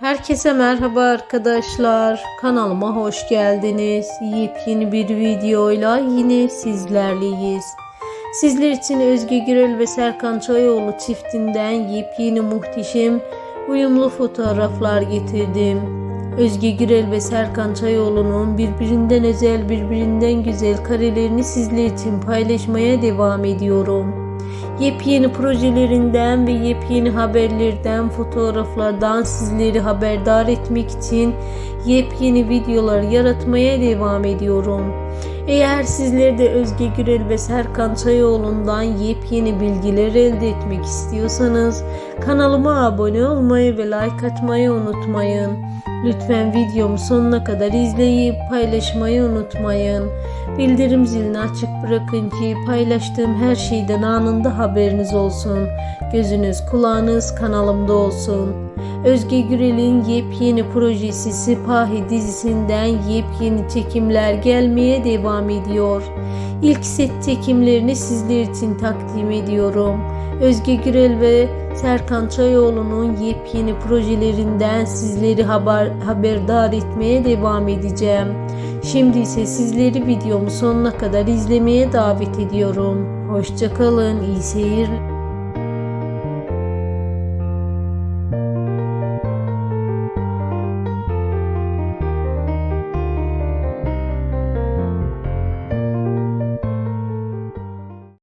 Herkese merhaba arkadaşlar. Kanalıma hoş geldiniz. Yepyeni bir videoyla yine sizlerleyiz. Sizler için Özge Gürel ve Serkan Çayoğlu çiftinden yepyeni muhteşem uyumlu fotoğraflar getirdim. Özge Gürel ve Serkan Çayoğlu'nun birbirinden özel, birbirinden güzel karelerini sizler için paylaşmaya devam ediyorum. Yepyeni projelerinden ve yepyeni haberlerden, fotoğraflardan sizleri haberdar etmek için yepyeni videolar yaratmaya devam ediyorum. Eğer sizler de Özge Gürel ve Serkan Çayoğlu'ndan yepyeni bilgiler elde etmek istiyorsanız kanalıma abone olmayı ve like atmayı unutmayın. Lütfen videomu sonuna kadar izleyip paylaşmayı unutmayın. Bildirim zilini açık bırakın ki paylaştığım her şeyden anında haberiniz olsun. Gözünüz kulağınız kanalımda olsun. Özge Gürel'in yepyeni projesi Sipahi dizisinden yepyeni çekimler gelmeye devam ediyor. İlk set çekimlerini sizler için takdim ediyorum. Özge Gürel ve Serkan Çayoğlu'nun yepyeni projelerinden sizleri haber, haberdar etmeye devam edeceğim. Şimdi ise sizleri videomu sonuna kadar izlemeye davet ediyorum. Hoşçakalın, iyi seyirler.